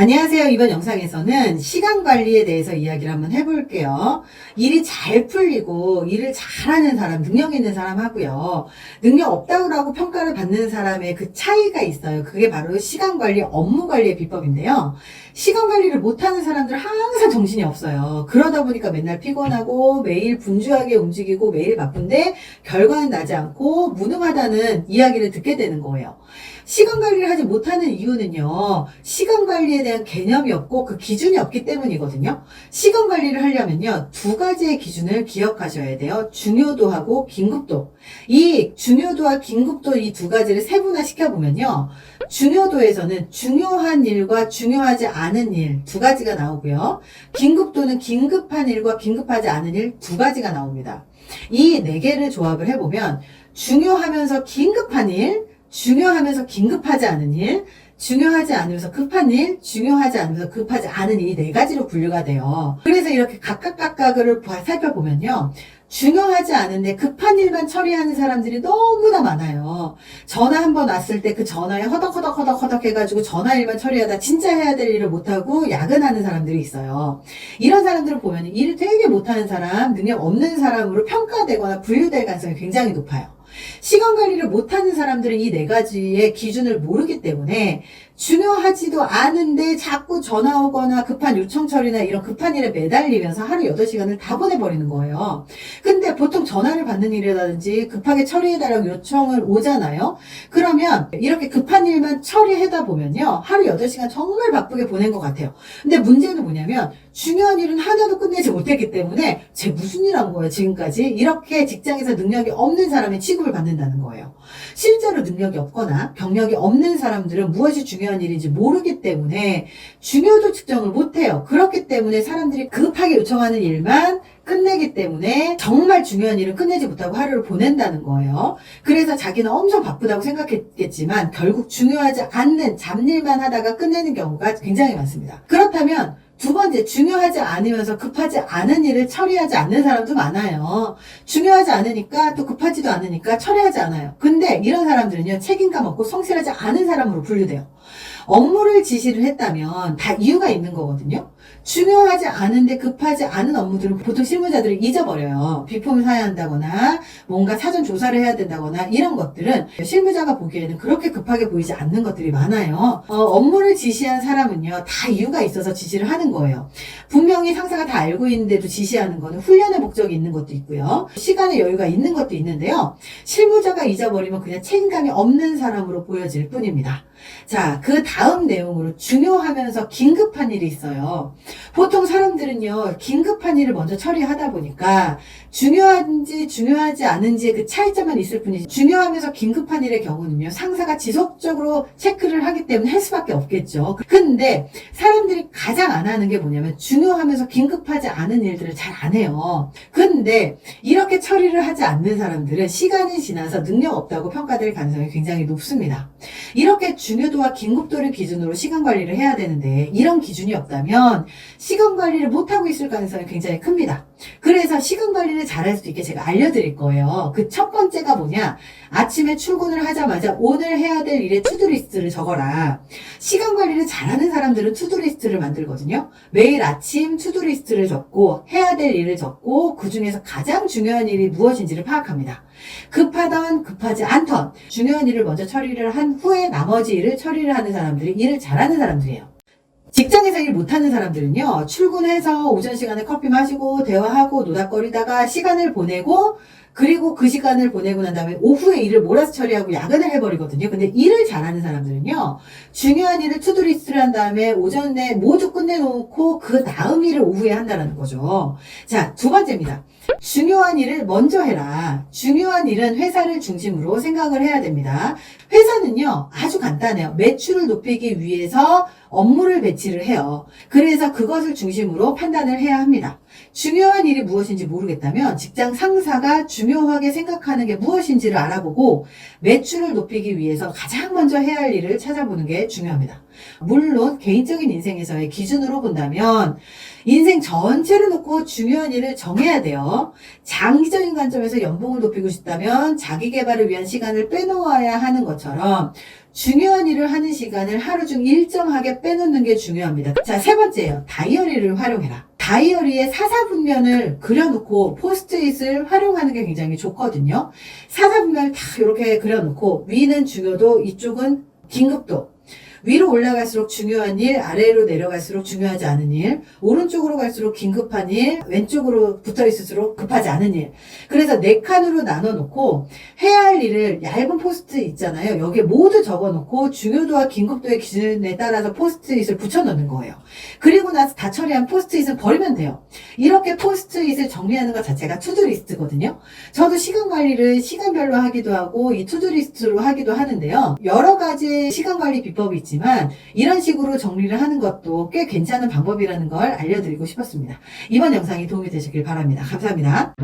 안녕하세요. 이번 영상에서는 시간 관리에 대해서 이야기를 한번 해볼게요. 일이 잘 풀리고 일을 잘하는 사람, 능력 있는 사람 하고요. 능력 없다고 평가를 받는 사람의 그 차이가 있어요. 그게 바로 시간 관리, 업무 관리의 비법인데요. 시간 관리를 못하는 사람들은 항상 정신이 없어요. 그러다 보니까 맨날 피곤하고 매일 분주하게 움직이고 매일 바쁜데 결과는 나지 않고 무능하다는 이야기를 듣게 되는 거예요. 시간 관리를 하지 못하는 이유는요. 시간 관리에 대한 개념이 없고 그 기준이 없기 때문이거든요. 시간 관리를 하려면요. 두 가지의 기준을 기억하셔야 돼요. 중요도하고 긴급도. 이 중요도와 긴급도 이 두 가지를 세분화 시켜보면요. 중요도에서는 중요한 일과 중요하지 않은 일 두 가지가 나오고요. 긴급도는 긴급한 일과 긴급하지 않은 일 두 가지가 나옵니다. 이 네 개를 조합을 해보면 중요하면서 긴급한 일, 중요하면서 긴급하지 않은 일, 중요하지 않으면서 급한 일, 중요하지 않으면서 급하지 않은 일이 네 가지로 분류가 돼요. 그래서 이렇게 각각 각각을 봐- 살펴보면요. 중요하지 않은데 급한 일만 처리하는 사람들이 너무나 많아요. 전화 한 번 왔을 때 그 전화에 허덕허덕 허덕 허덕 해가지고 전화 일만 처리하다 진짜 해야 될 일을 못하고 야근하는 사람들이 있어요. 이런 사람들을 보면 일을 되게 못하는 사람, 능력 없는 사람으로 평가되거나 분류될 가능성이 굉장히 높아요. 시간 관리를 못하는 사람들은 이 네 가지의 기준을 모르기 때문에 중요하지도 않은데 자꾸 전화 오거나 급한 요청 처리나 이런 급한 일에 매달리면서 하루 8시간을 다 보내버리는 거예요. 근데 보통 전화를 받는 일이라든지 급하게 처리해달라고 요청을 오잖아요. 그러면 이렇게 급한 일만 처리하다 보면요. 하루 8시간 정말 바쁘게 보낸 것 같아요. 근데 문제는 뭐냐면 중요한 일은 하나도 끝내지 못했기 때문에 쟤 무슨 일 한 거예요 지금까지 이렇게 직장에서 능력이 없는 사람의 취급 을 받는다는 거예요 실제로 능력이 없거나 경력이 없는 사람들은 무엇이 중요한 일인지 모르기 때문에 중요도 측정을 못해요 그렇기 때문에 사람들이 급하게 요청하는 일만 끝내기 때문에 정말 중요한 일은 끝내지 못하고 하루를 보낸다는 거예요. 그래서 자기는 엄청 바쁘다고 생각했겠지만 결국 중요하지 않는 잡일만 하다가 끝내는 경우가 굉장히 많습니다. 그렇다면 두 번째, 중요하지 않으면서 급하지 않은 일을 처리하지 않는 사람도 많아요. 중요하지 않으니까 또 급하지도 않으니까 처리하지 않아요. 근데 이런 사람들은요, 책임감 없고 성실하지 않은 사람으로 분류돼요. 업무를 지시를 했다면 다 이유가 있는 거거든요. 중요하지 않은데 급하지 않은 업무들은 보통 실무자들이 잊어버려요. 비품을 사야 한다거나 뭔가 사전 조사를 해야 된다거나 이런 것들은 실무자가 보기에는 그렇게 급하게 보이지 않는 것들이 많아요. 어, 업무를 지시한 사람은요, 다 이유가 있어서 지시를 하는 거예요. 분명히 상사가 다 알고 있는데도 지시하는 거는 훈련의 목적이 있는 것도 있고요. 시간의 여유가 있는 것도 있는데요. 실무자가 잊어버리면 그냥 책임감이 없는 사람으로 보여질 뿐입니다. 자, 그 다음 내용으로 중요하면서 긴급한 일이 있어요. 보통 사람들은요, 긴급한 일을 먼저 처리하다 보니까 중요한지 중요하지 않은지 그 차이점만 있을 뿐이지 중요하면서 긴급한 일의 경우는요, 상사가 지속적으로 체크를 하기 때문에 할 수밖에 없겠죠. 근데 사람들이 가장 안 하는 게 뭐냐면 중요하면서 긴급하지 않은 일들을 잘 안 해요. 근데 이렇게 처리를 하지 않는 사람들은 시간이 지나서 능력 없다고 평가될 가능성이 굉장히 높습니다. 이렇게 중요도와 긴급도를 기준으로 시간 관리를 해야 되는데 이런 기준이 없다면 시간 관리를 못하고 있을 가능성이 굉장히 큽니다. 그래서 시간 관리를 잘할 수 있게 제가 알려드릴 거예요. 그 첫 번째가 뭐냐? 아침에 출근을 하자마자 오늘 해야 될 일의 투두리스트를 적어라. 시간 관리를 잘하는 사람들은 투두리스트를 만들거든요. 매일 아침 투두리스트를 적고 해야 될 일을 적고 그 중에서 가장 중요한 일이 무엇인지를 파악합니다. 급하던 급하지 않던 중요한 일을 먼저 처리를 한 후에 나머지 일을 처리를 하는 사람들이 일을 잘하는 사람들이에요. 직장에서 일 못하는 사람들은요, 출근해서 오전 시간에 커피 마시고, 대화하고, 노닥거리다가 시간을 보내고, 그리고 그 시간을 보내고 난 다음에 오후에 일을 몰아서 처리하고 야근을 해버리거든요. 근데 일을 잘하는 사람들은요, 중요한 일을 투두리스트를 한 다음에 오전에 모두 끝내놓고 그 다음 일을 오후에 한다는 거죠. 자, 두 번째입니다. 중요한 일을 먼저 해라. 중요한 일은 회사를 중심으로 생각을 해야 됩니다. 회사는요, 아주 간단해요. 매출을 높이기 위해서 업무를 배치를 해요. 그래서 그것을 중심으로 판단을 해야 합니다. 중요한 일이 무엇인지 모르겠다면 직장 상사가 중요하게 생각하는 게 무엇인지를 알아보고 매출을 높이기 위해서 가장 먼저 해야 할 일을 찾아보는 게 중요합니다. 물론 개인적인 인생에서의 기준으로 본다면 인생 전체를 놓고 중요한 일을 정해야 돼요. 장기적인 관점에서 연봉을 높이고 싶다면 자기 개발을 위한 시간을 빼놓아야 하는 것처럼 중요한 일을 하는 시간을 하루 중 일정하게 빼놓는 게 중요합니다. 자, 세 번째예요. 다이어리를 활용해라. 다이어리에 사사분면을 그려놓고 포스트잇을 활용하는 게 굉장히 좋거든요. 사사분면을 다 이렇게 그려놓고 위는 중요도, 이쪽은 긴급도. 위로 올라갈수록 중요한 일, 아래로 내려갈수록 중요하지 않은 일, 오른쪽으로 갈수록 긴급한 일, 왼쪽으로 붙어 있을수록 급하지 않은 일. 그래서 네 칸으로 나눠 놓고 해야 할 일을 얇은 포스트 있잖아요. 여기에 모두 적어 놓고 중요도와 긴급도의 기준에 따라서 포스트잇을 붙여 넣는 거예요. 그리고 나서 다 처리한 포스트잇을 버리면 돼요. 이렇게 포스트잇을 정리하는 것 자체가 투두리스트거든요. 저도 시간 관리를 시간별로 하기도 하고 이 투두리스트로 하기도 하는데요. 여러 가지 시간 관리 비법이 있지 만 이런 식으로 정리를 하는 것도 꽤 괜찮은 방법이라는 걸 알려드리고 싶었습니다. 이번 영상이 도움이 되시길 바랍니다. 감사합니다.